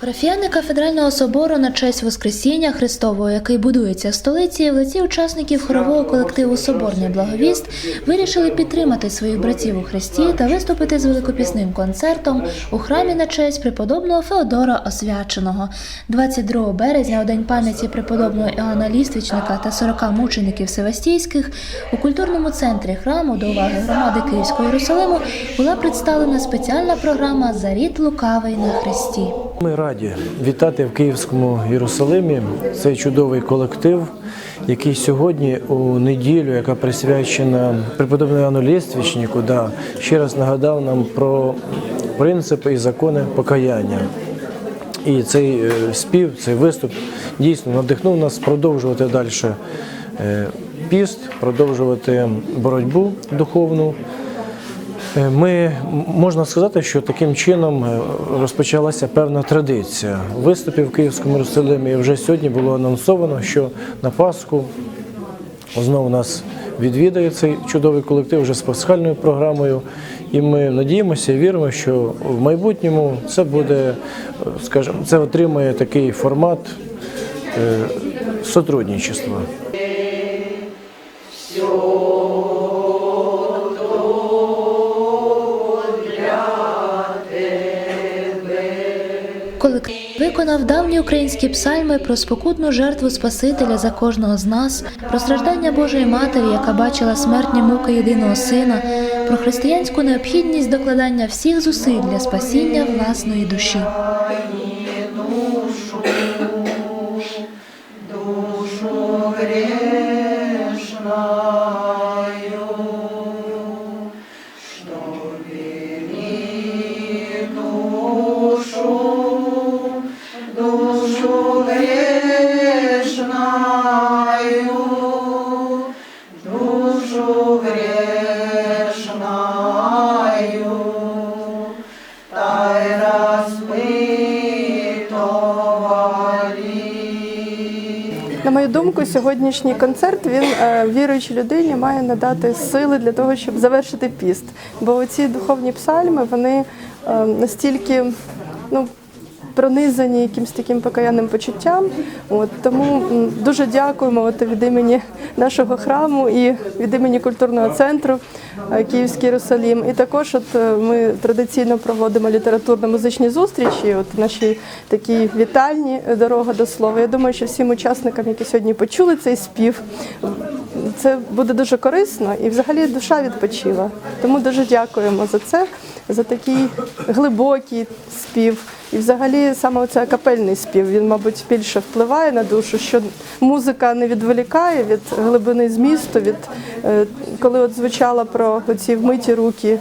Парафіяни кафедрального собору на честь Воскресіння Христового, який будується в столиці, в лиці учасників хорового колективу Соборний благовіст вирішили підтримати своїх братів у Христі та виступити з великопісним концертом у храмі на честь преподобного Феодора Освяченого. 22 березня, у день пам'яті преподобного Іоанна Ліствічника та 40 мучеників Севастійських, у культурному центрі храму до уваги громади Київського Єрусалиму була представлена спеціальна програма Зарід лукавий на Христі. Ми раді вітати в Київському Єрусалимі цей чудовий колектив, який сьогодні у неділю, яка присвячена преподобному Іоанну Лєствічнику, да, ще раз нагадав нам про принципи і закони покаяння. І цей е, спів, цей виступ дійсно надихнув нас продовжувати далі е, піст, продовжувати боротьбу духовну. Е, Ми можна сказати, що таким чином е, розпочалася певна традиція виступів в Київському Єрусалимі. І вже сьогодні було анонсовано, що на Пасху знову нас відвідає цей чудовий колектив вже з пасхальною програмою. І ми надіємося і віримо, що в майбутньому це буде, е, скажімо, це отримає такий формат сотрудничества. Колектив виконав давні українські псальми про спокутну жертву Спасителя за кожного з нас, про страждання Божої Матері, яка бачила смертні муки єдиного сина, про християнську необхідність докладання всіх зусиль для спасіння власної душі. На мою думку, сьогоднішній концерт він е, віруючій людині має надати сили для того, щоб завершити піст. Бо ці духовні псальми вони е, настільки ну, пронизані якимось таким покаянним почуттям. От, тому дуже дякуємо от, від імені нашого храму і від імені культурного центру е, Київський Єрусалім. І також от, е, ми традиційно проводимо літературно-музичні зустрічі, от наші такі вітальні е, дорога до слова. Я думаю, що всім учасникам, які сьогодні почули цей спів, це буде дуже корисно і взагалі душа відпочила. Тому дуже дякуємо за це, за такий глибокий спів. І взагалі саме оце капельний спів, він, мабуть, більше впливає на душу, що музика не відволікає від глибини змісту, від е, коли от звучало про ці вмиті руки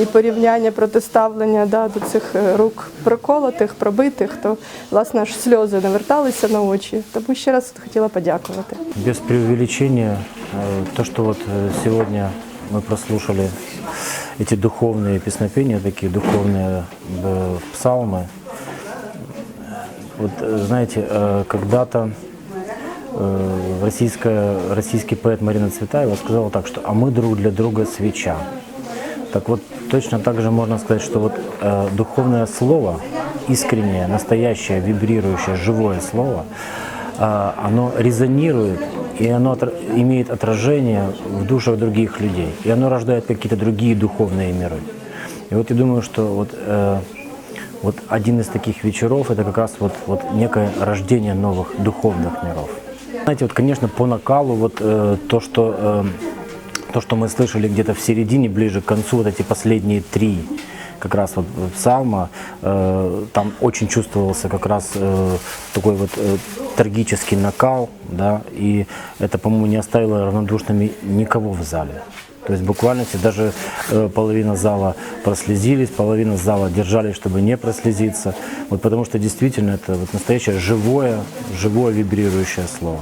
і порівняння протиставлення да, до цих е, рук проколотих, пробитих, то власне аж сльози наверталися на очі. Тому ще раз хотіла подякувати. Без преувеличения, э, то, что вот э, сегодня мы прослушали Эти духовные песнопения, такие духовные э, псалмы, вот э, знаете, э, когда-то российская, российский поэт Марина Цветаева сказала так, что «а мы друг для друга свеча». Так вот, точно так же можно сказать, что вот э, духовное слово, искреннее, настоящее, вибрирующее, живое слово, э, оно резонирует и оно отра- имеет отражение в душах других людей, и оно рождает какие-то другие духовные миры. И вот я думаю, что вот, э, вот один из таких вечеров это как раз вот, вот некое рождение новых духовных миров. Знаете, вот, конечно, по накалу вот э, то, что э, то, что мы слышали где-то в середине, ближе к концу, вот эти последние три как раз вот псалма, э, там очень чувствовался как раз э, такой вот э, трагический накал, да, и это, по-моему, не оставило равнодушными никого в зале. То есть буквально все, даже э, половина зала прослезились, половина зала держались, чтобы не прослезиться. Вот потому что действительно это вот настоящее живое, живое вибрирующее слово.